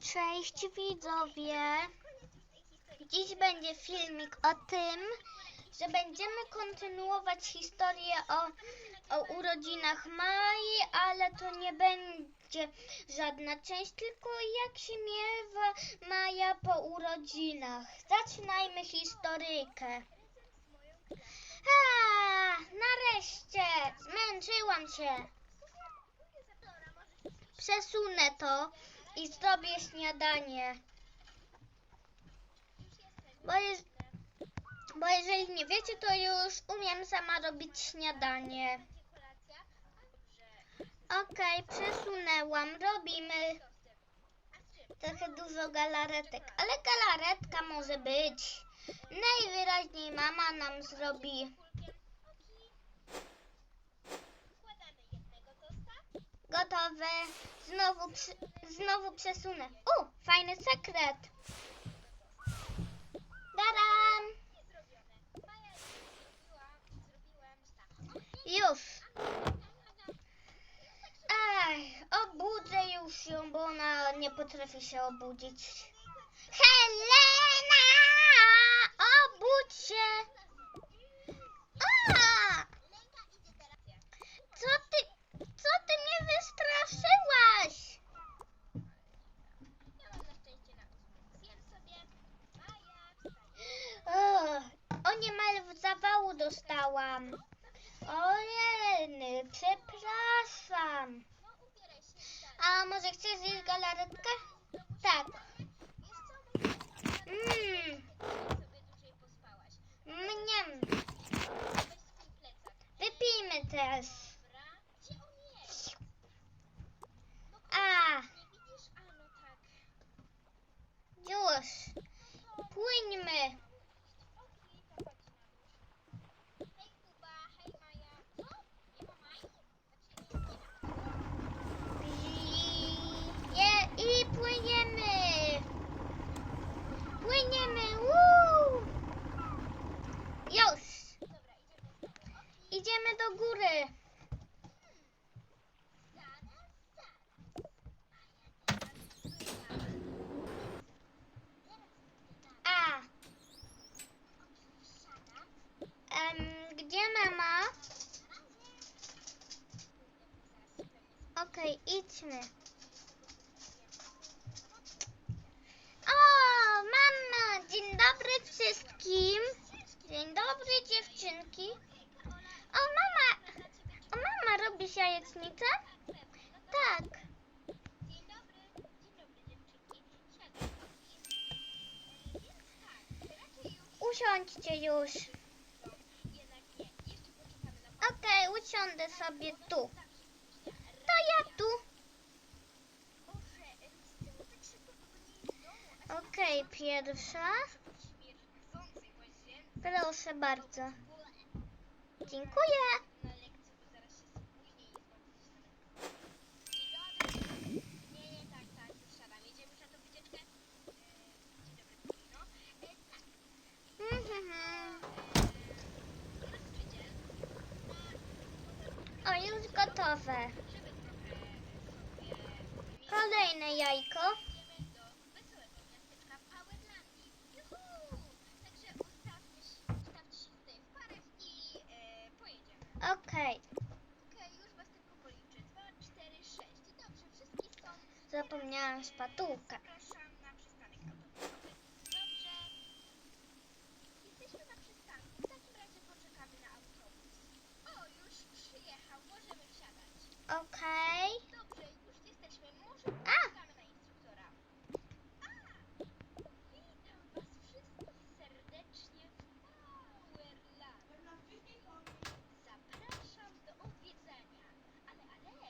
Cześć widzowie! Dziś będzie filmik o tym, że będziemy kontynuować historię o, o urodzinach Mai, ale to nie będzie żadna część, tylko jak się miewa Maja po urodzinach. Zaczynajmy historyjkę. A, nareszcie! Zmęczyłam się. Przesunę to i zrobię śniadanie. Bo, jeż, bo jeżeli nie wiecie, to już umiem sama robić śniadanie. Okej, przesunęłam. Robimy trochę dużo galaretek, ale galaretka może być. Najwyraźniej mama nam zrobi. Gotowe. Znowu, znowu przesunę. U, fajny sekret. Daram. Już. Ej, obudzę już ją, bo ona nie potrafi się obudzić. Helena! Obudź się! A! Co ty, co ty mnie wystraszyłaś? O, o niemal w zawału dostałam. Ojej, przepraszam. A może chcesz zjeść galaretkę? Tak. Mmm, mniam. Wypijmy też. A, już. Płyńmy. I, i płyniemy. Płyniemy. Woo! Już. Idziemy do góry. A. Em, gdzie mama? Idźmy. O, mama! Dzień dobry wszystkim. Dzień dobry dziewczynki. O, mama! O, mama robisz jajecznicę? Tak. Usiądźcie już. Okej, usiądę sobie tu. To ja tu. Okej, pierwsza. Proszę bardzo. Dziękuję. O, już gotowe. Kolejne jajko. Okej, zapomniałam szpatułkę. Zapraszam na przystanek autobusowy. Dobrze. Jesteśmy na przystanku. W takim razie poczekamy na autobus. O, już przyjechał. Możemy wsiadać. Okej. Dobrze, już jesteśmy. Może A! poczekamy na instruktora. A! Witam was wszystkich serdecznie w Powerland. Zapraszam do odwiedzania. Ale, ale...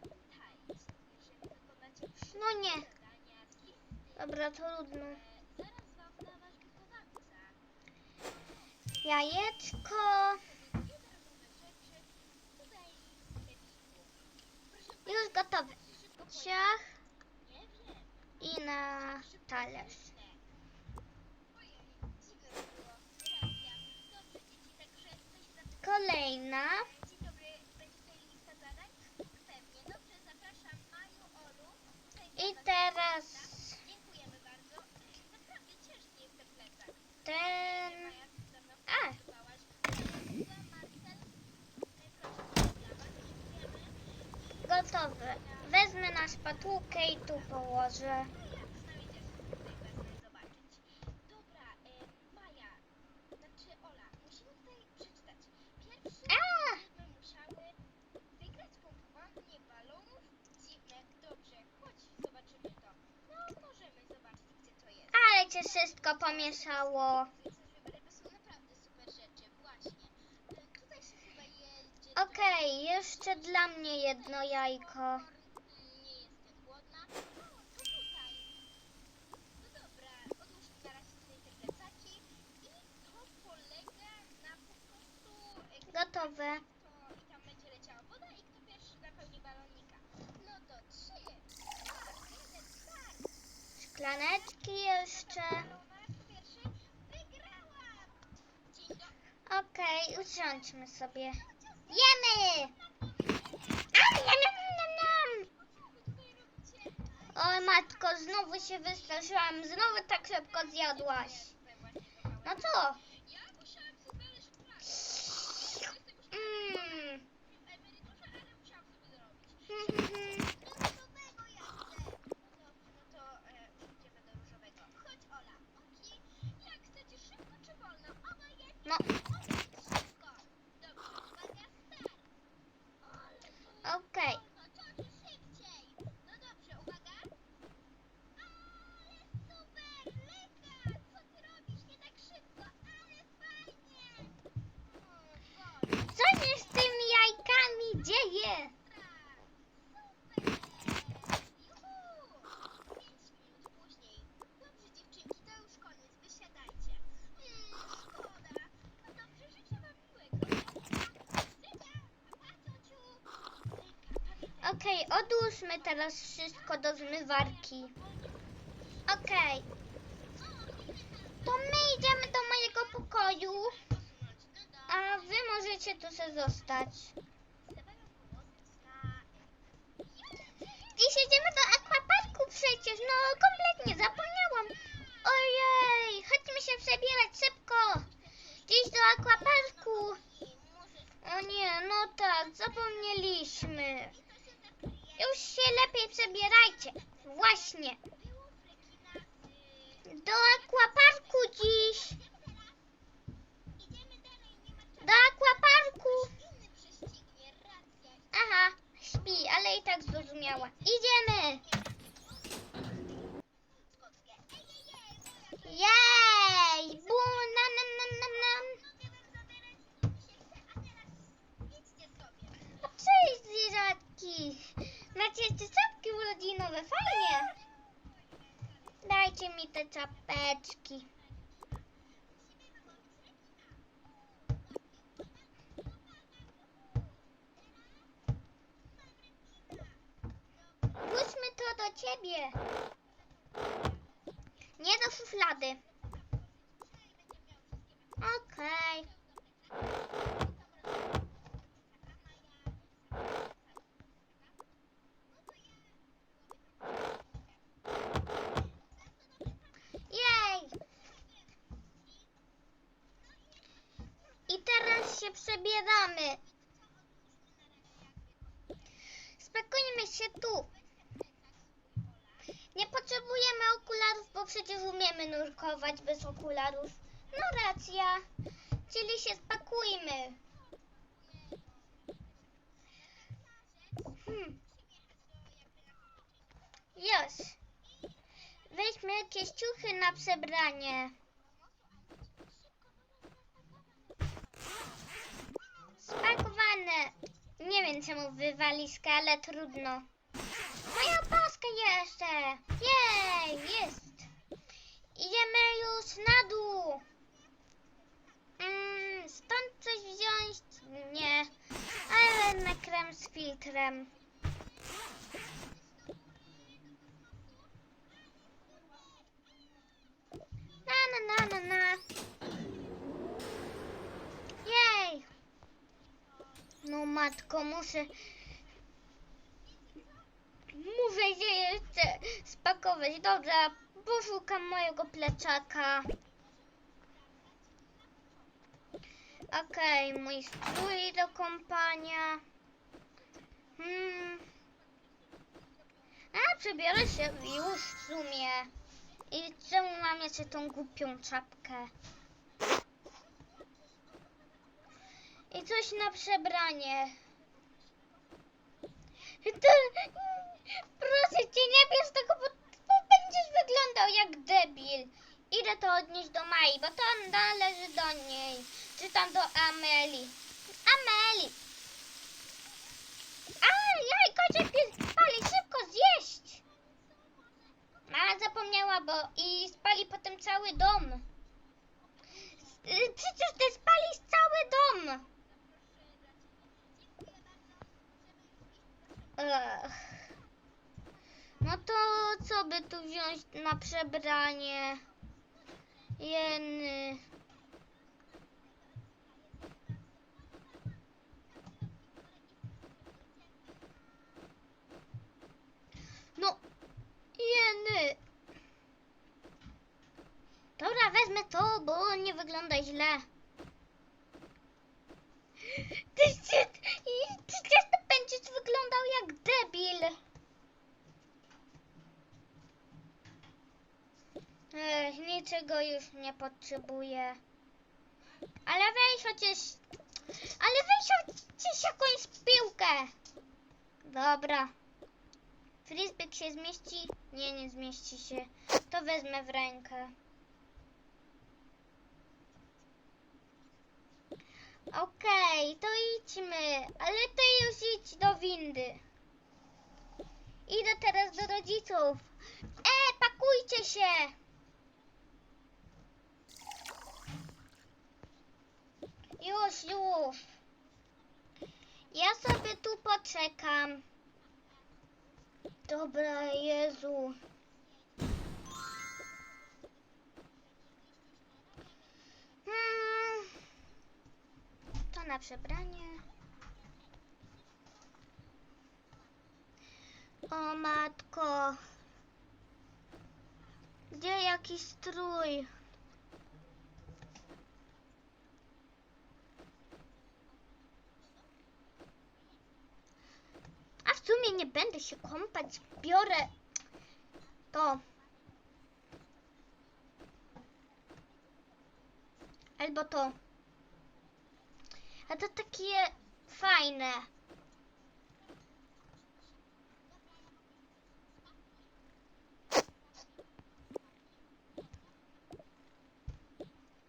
Pamiętajcie, jeżeli wykonacie wszystkie No nie. Dobra, trudno. Jajeczko. Dwie darmowe rzeczy tutaj w sklepiku. Proszę Już gotowe. szybko Ciach nie wiem. i na talerz. Ojej, dziwne to było. Racja. Dobrze, dzieci, także coś zapytać. Kolejna. Dzień dobry, będzie tutaj lista zadań? Pewnie. Dobrze, zapraszam Maju, Olu. Tutaj I dla was- teraz gotowe. Wezmę na szpatułkę i tu położę. Przynajmniej też tutaj wezmę zobaczyć. Dobra, e, Maja, znaczy Ola, musimy tutaj przeczytać. Pierwszy A! będziemy musiały wygrać pompowanie balonów dziwne. Dobrze, chodź zobaczymy to. No, możemy zobaczyć, gdzie to jest. Ale cię wszystko pomieszało. Chcesz wybrać, bo są naprawdę super rzeczy, właśnie. E, tutaj się chyba jedzie... Okej, jeszcze dla mnie jedno jajko. Mm, Nie jestem głodna. O, to tutaj. No dobra, odłóżmy na razie tutaj te plecaki. I to polega na po prostu... e, Gotowe. To i tam będzie leciała woda i kto pierwszy napełni balonika. No to trzy, dwa, jeden, start! Szklaneczki jeszcze. Okej, usiądźmy sobie. Jemy! A, nam, nam, nam. Co wy tutaj robicie? O matko, znowu się wystraszyłam. Znowu tak szybko zjadłaś. No co? Ja な。Okej, odłóżmy teraz wszystko do zmywarki. Okej, to my idziemy do mojego pokoju, a wy możecie tu sobie zostać. Dziś jedziemy do akwaparku przecież, no kompletnie zapomniałam. Ojej, chodźmy się przebierać szybko. Dziś do akwaparku. O nie, no tak, zapomnieliśmy. Już się lepiej przebierajcie. Właśnie, do akwaparku dziś. Do akwaparku. Aha, śpi, ale i tak zrozumiała. Idziemy. Jej, bu, na, na, na, na, na. Mogę wam zabierać, co mi się chce, a Macie jeszcze czapki urodzinowe, fajnie. Dajcie mi te czapeczki. Wróćmy to do ciebie. Nie do szuflady. Okej. Jej! I teraz się przebieramy. Spakujmy się tu. Nie potrzebujemy okularów, bo przecież umiemy nurkować bez okularów. No racja. Czyli się spakujmy. Hmm. Już. Weźmy jakieś ciuchy na przebranie. Spakowane. Nie wiem czemu wywaliska, ale trudno. Moja opaska jeszcze. Jej, jest. Idziemy już na dół. Mm, stąd coś wziąć? Nie. Ale na krem z filtrem. Na, na, na, na, na. Jej. No matko, muszę... Muszę się jeszcze spakować. Dobra, poszukam mojego pleczaka. Okej, mój strój do kąpania. Hmm, przebiorę się już w sumie. I czemu mam jeszcze tą głupią czapkę? I coś na przebranie. To, proszę cię, nie bierz tego, bo, bo będziesz wyglądał jak debil. Idę to odnieść do Mai, bo to należy do niej. Czy tam do Ameli. Ameli! A, jajko cię spali, szybko zjeść! Mama zapomniała, bo i spali potem cały dom. Y, Przecież ty spali cały dom. Ech. No to co by tu wziąć na przebranie? Jeny. No, jeny. Dobra, wezmę to, bo nie wygląda źle. Ty się, przecież ty będziesz wyglądał jak debil. Ech, niczego już nie potrzebuję. Ale weź chociaż... Ale weź chociaż jakąś piłkę. Dobra. Frisbee się zmieści? Nie, nie zmieści się. To wezmę w rękę. Okej, to idźmy, ale ty już idź do windy. Idę teraz do rodziców. E, pakujcie się! Już, już. Ja sobie tu poczekam. Dobra, Jezu. To na przebranie. O matko. Gdzie jakiś strój? A w sumie nie będę się kąpać. Biorę to. Albo to. A to takie fajne.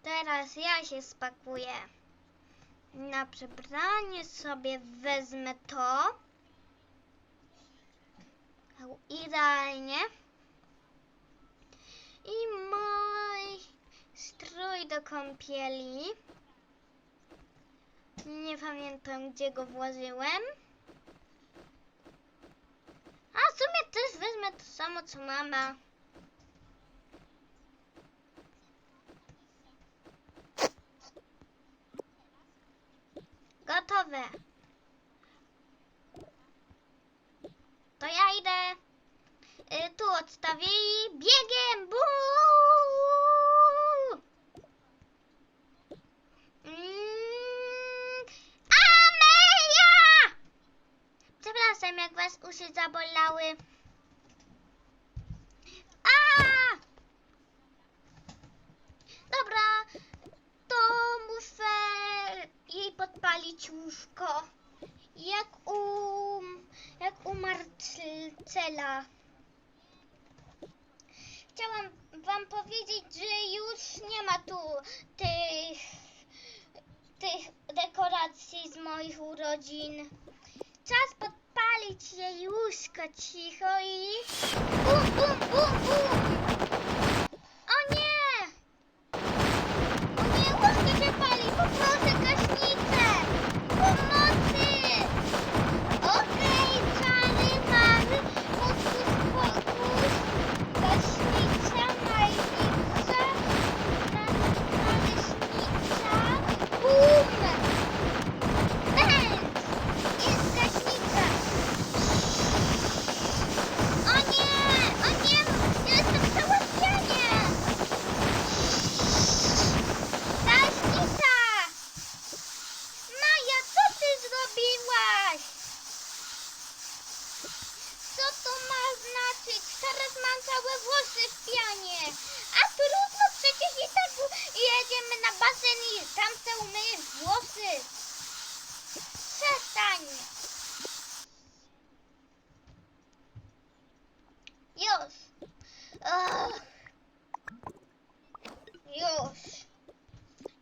Teraz ja się spakuję. Na przebranie sobie wezmę to. Idealnie. I mój strój do kąpieli. Nie pamiętam, gdzie go włożyłem. A w sumie też wezmę to samo, co mama. Gotowe. To ja idę. Y, tu odstawię i biegiem. Buu! Mm, Amelia! Przepraszam, jak was uszy zabolały. A! Dobra, to muszę jej podpalić łóżko. Jak u, jak u Marcela. Chciałam wam powiedzieć, że już nie ma tu tych, tych dekoracji z moich urodzin. Czas podpalić jej łóżko cicho i bum, bum, bum, bum. O nie! O nie, łóżko się pali! Poproszę gaśnicę! Pomocy! Okej, czary mamy! Mocny spokój! Gaśnica, majnica, naleśnica, bum! Bęc! Jest gaśnica! O nie! O nie! Jestem załatwianie! Gaśnica! zobaczyć. Teraz mam całe włosy w pianie. A trudno, przecież i tak u- jedziemy na basen i tam se umyjesz włosy. Przestań. Już. Ach. Już.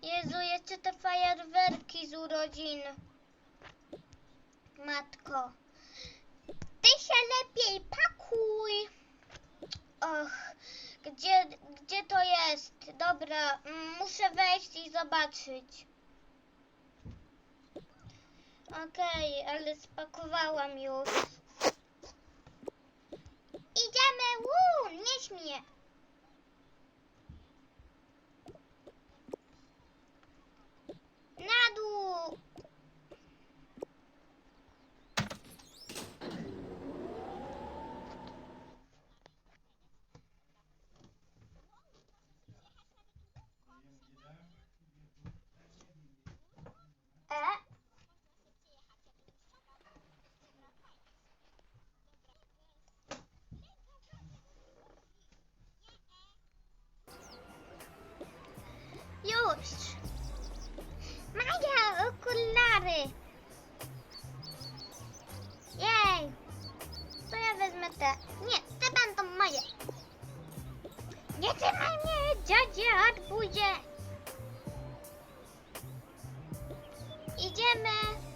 Jezu, jeszcze te fajerwerki z urodzin. Matko. Ty się lepiej pakuj. Och, gdzie, gdzie to jest? Dobra, muszę wejść i zobaczyć. Okej, ale spakowałam już. Idziemy, wuu, nieś mnie. Na dół. E? Już. Maja, okulary. Jej. To ja wezmę te. Nie, te będą moje. Nie trzymaj mnie, dziadzie arbuzie. Idziemy.